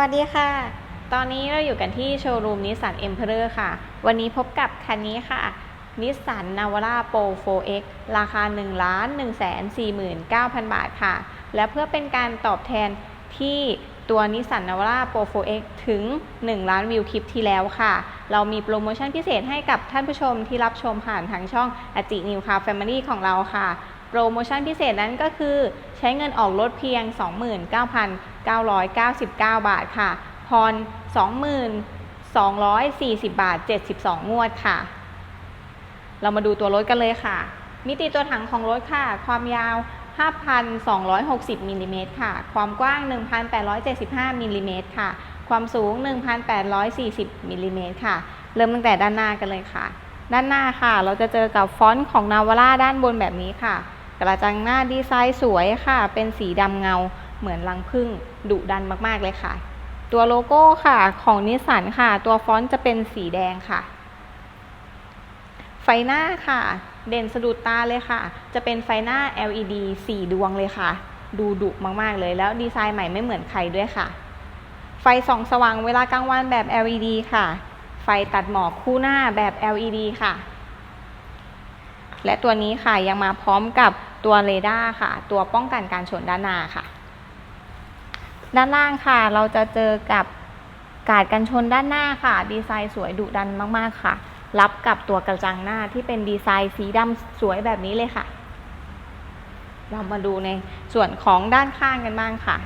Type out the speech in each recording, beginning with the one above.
วัสดีค่ะ ตอนนี้เราอยู่กันที่โชว์รูมนิสสันเอ็มเพอร์ค่ะ วันนี้พบกับคันนี้ค่ะนิสสันนาวาร่าโปร 4X ราคา 1 1 4 9 0 0 บาทค่ะ และเพื่อเป็นการตอบแทนที่ตัวนิสสันนาวาร่าโปร 4X ถึง 1 ล้านวิวคลิปที่แล้วค่ะ เรามีโปรโมชั่นพิเศษให้กับท่านผู้ชมที่รับชมผ่านทางช่องอจินิวคาแฟมิลี่ของเราค่ะ ปรโมชั่นพิเศษนั้นก็คือ ใช้เงินออกรถเพียง 29,999 บาทค่ะพร2,240 บาท 72 งวดค่ะ เรามาดูตัวรถกันเลยค่ะ มิติตัวถังของรถค่ะ ความยาว 5,260มิลลิเมตรค่ะ ความกว้าง 1,875มิลลิเมตรค่ะ ความสูง 1,840มิลลิเมตรค่ะ เริ่มตั้งแต่ด้านหน้ากันเลยค่ะด้านหน้าค่ะ เราจะเจอกับฟอนต์ของนาวาร่าด้านบนแบบนี้ค่ะ กระจังหน้าดีไซน์สวยค่ะ เป็นสีดำเงาเหมือนรังผึ้งดุดันมากๆเลยค่ะ ตัวโลโก้ค่ะของนิสสันค่ะ ตัวฟอนต์จะเป็นสีแดงค่ะ ไฟหน้าค่ะ เด่นสะดุดตาเลยค่ะ จะเป็นไฟหน้า LED 4 ดวงเลยค่ะ ดูดุมากๆเลย แล้วดีไซน์ใหม่ไม่เหมือนใครด้วยค่ะ ไฟส่องสว่างเวลากลางวันแบบ LED ค่ะ ไฟตัดหมอกคู่หน้าแบบ LED ค่ะ และตัวนี้ค่ะยังมาพร้อมกับตัวเรดาร์ค่ะ ตัวป้องกันการชนด้านหน้าค่ะ ด้านล่างค่ะ เราจะเจอกับกาดกันชนด้านหน้าค่ะ ดีไซน์สวยดุดันมาก ๆ ค่ะ รับกับตัวกระจังหน้าที่เป็นดีไซน์สีดำสวยแบบนี้เลยค่ะ เรามาดูในส่วนของด้านข้างกันบ้างค่ะ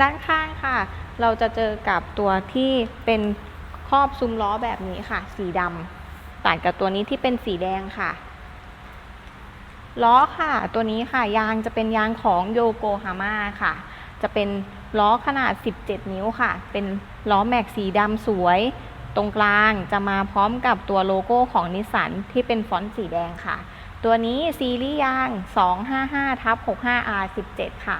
ด้านข้างค่ะ เราจะเจอกับตัวที่เป็นครอบซุ้มล้อแบบนี้ค่ะ สีดำต่างกับตัวนี้ที่เป็นสีแดงค่ะ ล้อค่ะ ตัวนี้ค่ะยางจะเป็นยางของโยโกฮาม่าค่ะ จะเป็นล้อขนาด 17 นิ้วค่ะ เป็นล้อแม็กสีดำสวย ตรงกลางจะมาพร้อมกับตัวโลโก้ของนิสสันที่เป็นฟอนต์สีแดงค่ะ ตัวนี้ซีรีส์ยาง 255ทับ 65R17 ค่ะ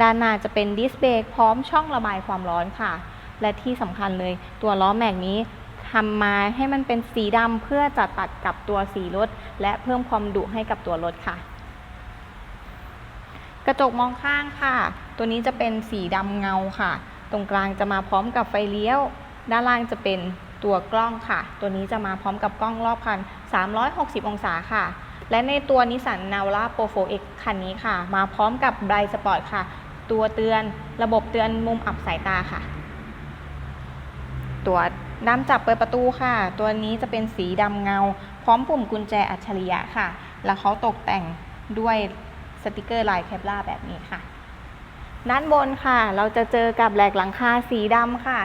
ด้านหน้าจะเป็นดิสเบรกพร้อมช่องระบายความร้อนค่ะ และที่สำคัญเลยตัวล้อแม็กนี้ ทำมาให้มันเป็นสีดำเพื่อจะตัดกับตัวสีรถ และเพิ่มความดุให้กับตัวรถค่ะ กระจกมองข้างค่ะ ตัวนี้จะเป็นสีดำเงาค่ะ ตรงกลางจะมาพร้อมกับไฟเลี้ยว ด้านล่างจะเป็นตัวกล้องค่ะ ตัวนี้จะมาพร้อมกับกล้องรอบคัน 360 องศาค่ะ และในตัวนิสสันนาวาโปรโฟเอ็กคันนี้ค่ะ มาพร้อมกับไบรสปอร์ตค่ะ ตัวเตือนระบบเตือนมุมอับสายตาค่ะ ตัว ด้ามจับเปิดประตูค่ะ ตัวนี้จะเป็นสีดำเงา พร้อมปุ่มกุญแจอัจฉริยะค่ะ แล้วเขาตกแต่งด้วยสติกเกอร์ลายแคปล่าแบบนี้ค่ะ ด้านบนค่ะ เราจะเจอกับแหลกหลังคาสีดำค่ะ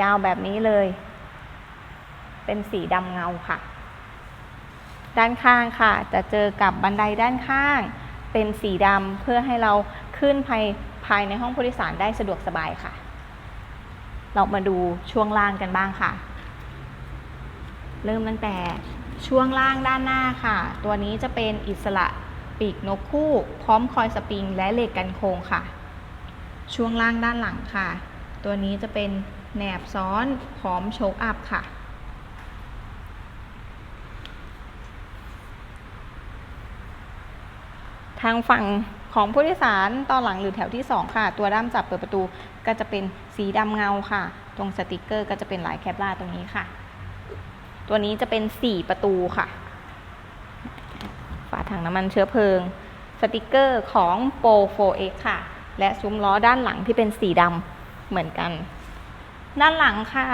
ยาวแบบนี้เลย เป็นสีดำเงาค่ะ ด้านข้างค่ะ จะเจอกับบันไดด้านข้าง เป็นสีดำเพื่อให้เราขึ้นภายภายในห้องผู้โดยสารได้สะดวกสบายค่ะ เรามาดูช่วงล่างกันบ้างค่ะ เริ่มตั้งแต่ช่วงล่างด้านหน้าค่ะ ตัวนี้จะเป็นอิสระปีกนกคู่ พร้อมคอยสปริงและเหล็กกันโค้งค่ะ ช่วงล่างด้านหลังค่ะ ตัวนี้จะเป็นแหนบซ้อนพร้อมโชคอัพค่ะ ทางฝั่ง ของผู้โดยสารตอนหลังหรือแถวที่ 2 ค่ะ ตัวด้ามจับเปิดประตูก็จะเป็นสีดำเงาค่ะ ตรงสติกเกอร์ก็จะเป็นลายแคปล่าตรงนี้ค่ะ ตัวนี้จะเป็น 4 ประตูค่ะ ฝาถังน้ำมันเชื้อเพลิง สติกเกอร์ของ Pro 4X ค่ะ และซุ้มล้อด้านหลังที่เป็นสีดำเหมือนกัน ด้านหลังค่ะ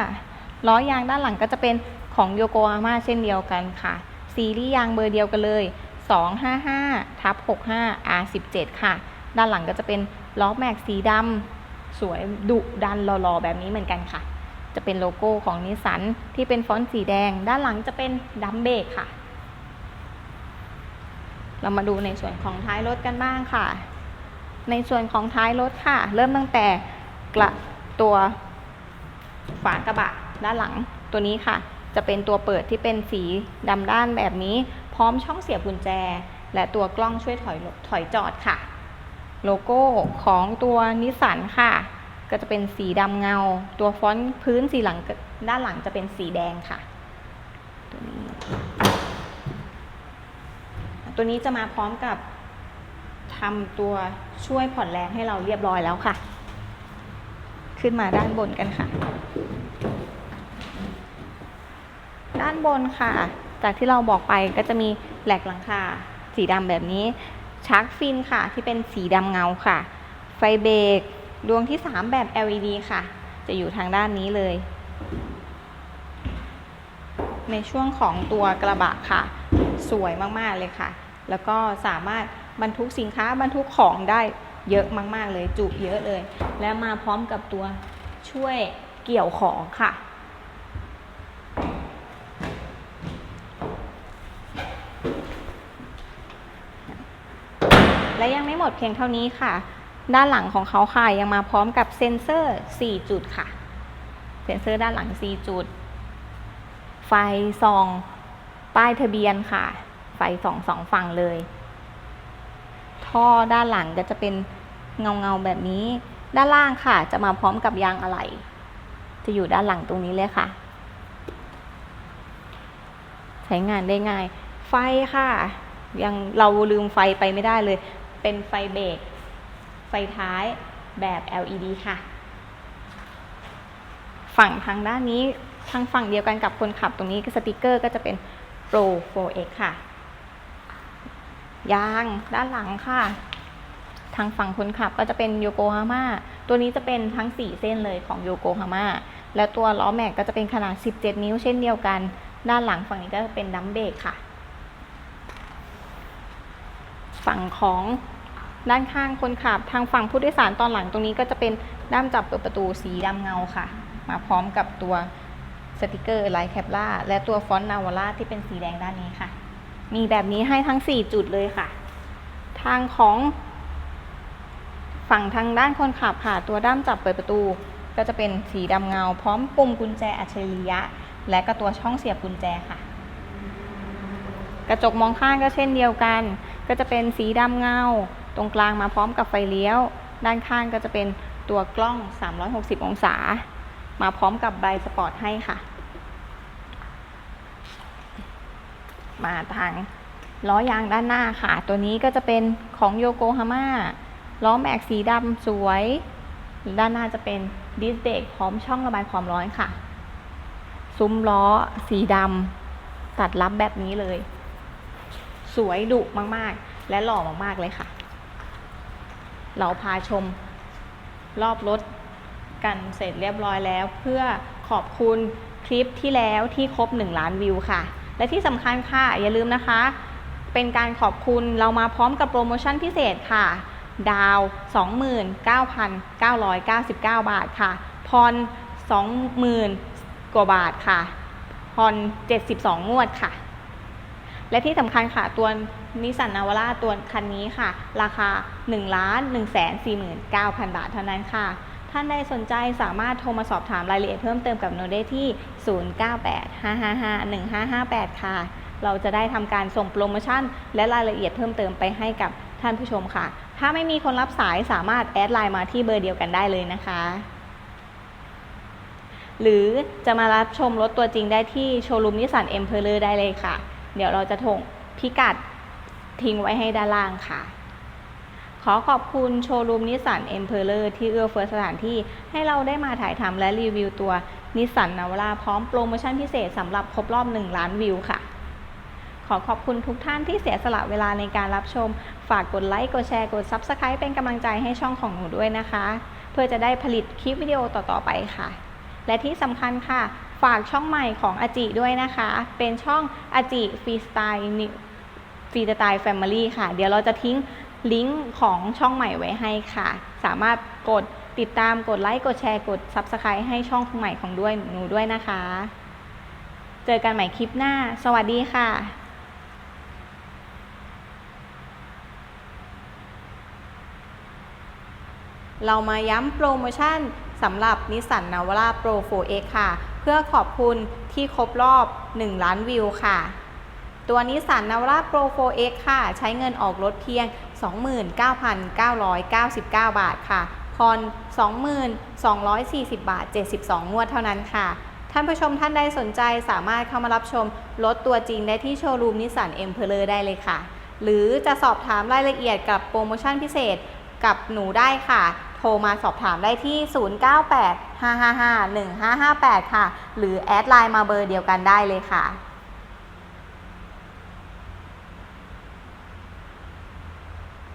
ล้อยางด้านหลังก็จะเป็นของโยโกฮาม่าเช่นเดียวกันค่ะ ซีรีส์ยางเบอร์เดียวกันเลย 255ทับ65 R17 ค่ะ ด้านหลังก็จะเป็นล้อแม็กสีดำสวยดุดันหล่อๆ แบบนี้เหมือนกันค่ะ จะเป็นโลโก้ของนิสสันที่เป็นฟอนต์สีแดง ด้านหลังจะเป็นดัมเบรกค่ะ เรามาดูในส่วนของท้ายรถกันบ้างค่ะ ในส่วนของท้ายรถค่ะ เริ่มตั้งแต่กระตัวฝากระบะด้านหลังตัวนี้ค่ะ จะเป็นตัวเปิดที่เป็นสีดำด้านแบบนี้ พร้อมช่องเสียบกุญแจ และตัวกล้องช่วยถอยถอยจอดค่ะ โลโก้ของตัวนิสสันค่ะ ก็จะเป็นสีดำเงา ตัวฟอนต์พื้นสีหลังด้านหลังจะเป็นสีแดงค่ะ ตัวนี้ตัวนี้จะมาพร้อมกับทำตัวช่วยผ่อนแรงให้เราเรียบร้อยแล้วค่ะ ขึ้นมาด้านบนกันค่ะ ด้านบนค่ะ จากที่เราบอกไปก็จะมีแหลกหลังคาสีดำแบบนี้ชาร์กฟินค่ะ ที่เป็นสีดำเงาค่ะ ไฟเบรกดวงที่ 3 แบบ LED ค่ะ จะอยู่ทางด้านนี้เลย ในช่วงของตัวกระบะค่ะ สวยมาก ๆ เลยค่ะ แล้วก็สามารถบรรทุกสินค้าบรรทุกของได้เยอะมาก ๆ เลย จุเยอะเลย และมาพร้อมกับตัวช่วยเกี่ยวของค่ะ และยังไม่หมดเพียงเท่านี้ค่ะ ด้านหลังของเขาค่ะยังมาพร้อมกับเซ็นเซอร์ 4 จุดค่ะ เซ็นเซอร์ด้านหลัง 4 จุด ไฟส่องป้ายทะเบียนค่ะ ไฟส่องสองฝั่งเลย ท่อด้านหลังก็จะเป็นเงาเงาๆแบบนี้ ด้านล่างค่ะ จะมาพร้อมกับยางอะไหล่จะอยู่ด้านหลังตรงนี้เลยค่ะ ใช้งานได้ง่าย ไฟค่ะ ยังเราลืมไฟไปไม่ได้เลย เป็นไฟเบรกไฟท้ายแบบ LED ค่ะ ฝั่งทางด้านนี้ทางฝั่งเดียวกันกับคนขับตรงนี้สติกเกอร์ก็จะเป็น Pro 4X ค่ะ ยางด้านหลังค่ะ ทางฝั่งคนขับก็จะเป็นโยโกฮาม่าตัวนี้จะเป็นทั้ง 4 เส้นเลยของโยโกฮาม่าแล้วตัวล้อแม็กก็จะเป็นขนาด 17 นิ้วเช่นเดียวกัน ด้านหลังฝั่งนี้ก็จะเป็นดัมเบรกค่ะ ฝั่งของ ด้านข้างคนขับทางฝั่งผู้โดยสารตอนหลังตรงนี้ก็จะเป็นด้ามจับเปิดประตูสีดำเงาค่ะ มาพร้อมกับตัวสติกเกอร์ลายแคปล่าและตัวฟอนต์นาวาร่าที่เป็นสีแดงด้านนี้ค่ะ มีแบบนี้ให้ทั้ง 4 จุดเลยค่ะ ทางของฝั่งทางด้านคนขับค่ะ ตัวด้ามจับเปิดประตู ก็จะเป็นสีดำเงา พร้อมปุ่มกุญแจอัจฉริยะ และก็ตัวช่องเสียบกุญแจค่ะ กระจกมองข้างก็เช่นเดียวกัน ก็จะเป็นสีดำเงา ตรงกลางมาพร้อมกับไฟเลี้ยว ด้านข้างก็จะเป็นตัวกล้อง 360 องศา มาพร้อมกับไบสปอร์ตให้ค่ะ มาทางล้อยางด้านหน้าค่ะ ตัวนี้ก็จะเป็นของโยโกฮาม่าล้อแม็กสีดำสวย ด้านหน้าจะเป็นดิสเบรกพร้อมช่องระบายความร้อนค่ะ ซุ้มล้อสีดำตัดรับแบบนี้เลย สวยดุมากๆ และหล่อมากๆเลยค่ะ เราพาชมรอบรถกันเสร็จเรียบร้อยแล้ว เพื่อขอบคุณคลิปที่แล้วที่ครบ 1 ล้านวิวค่ะ และที่สำคัญค่ะ อย่าลืมนะคะ เป็นการขอบคุณเรามาพร้อมกับโปรโมชั่นพิเศษค่ะ ดาว 29,999 บาทค่ะพร20,000 กว่าบาทค่ะพร72 งวดค่ะ และที่สำคัญค่ะตัว นิสสันนาวาร่าตัวคันนี้ค่ะ ราคา1ล้าน1 4 9 0 0 0 บาทเท่านั้นค่ะ ท่านใดสนใจสามารถโทรมาสอบถามรายละเอียดเพิ่มเติมกับโนได้ที่ 0985551558 ค่ะ เราจะได้ทำการส่งโปรโมชั่น และรายละเอียดเพิ่มเติมไปให้กับท่านผู้ชมค่ะ ถ้าไม่มีคนรับสายสามารถแอดไลน์มาที่เบอร์เดียวกันได้เลยนะคะหรือจะมารับชมรถตัวจริงได้ที่โชว์รูมนิสสันเอ็มเพลเลอร์ได้เลยค่ะ เดี๋ยวเราจะถงพิกัด ทิ้งไว้ให้ด้านล่างค่ะ ขอขอบคุณโชว์รูมนิสสันเอ็มเพลเลอร์ที่เอื้อเฟื้อสถานที่ให้เราได้มาถ่ายทำและรีวิวตัวนิสสันนาวราพร้อมโปรโมชั่นพิเศษสำหรับครบรอบ 1 ล้านวิวค่ะ ขอขอบคุณทุกท่านที่เสียสละเวลาในการรับชม ฝากกดไลค์ กดแชร์ กด Subscribe เป็นกำลังใจให้ช่องของหนูด้วยนะคะ เพื่อจะได้ผลิตคลิปวิดีโอต่อๆไปค่ะ และที่สำคัญค่ะ ฝากช่องใหม่ของอาจิด้วยนะคะ เป็นช่องอาจิฟรีสไตล์ ฟรีสไตล์แฟมิลี่ค่ะ เดี๋ยวเราจะทิ้งลิงก์ของช่องใหม่ไว้ให้ค่ะ สามารถกดติดตามกดไลค์กดแชร์กด Subscribe ให้ช่องใหม่ของด้วยหนูด้วยนะคะ เจอกันใหม่คลิปหน้า สวัสดีค่ะเรามาย้ำโปรโมชั่นสำหรับนิสสันนาวาร่า Pro 4X ค่ะ เพื่อขอบคุณที่ครบรอบ 1 ล้านวิวค่ะ ตัวนิสสันนาวรา Pro 4X ค่ะ ใช้เงินออกรถเพียง 29,999 บาทค่ะผ่อน20,240 บาท 72 งวดเท่านั้นค่ะ ท่านผู้ชมท่านใดสนใจสามารถเข้ามารับชมรถตัวจริงได้ที่โชว์รูมนิสสันเอ็มเพลเลอร์ได้เลยค่ะ หรือจะสอบถามรายละเอียดกับโปรโมชั่นพิเศษกับหนูได้ค่ะ โทรมาสอบถามได้ที่ 0985551558 ค่ะ หรือแอดไลน์มาเบอร์เดียวกันได้เลยค่ะ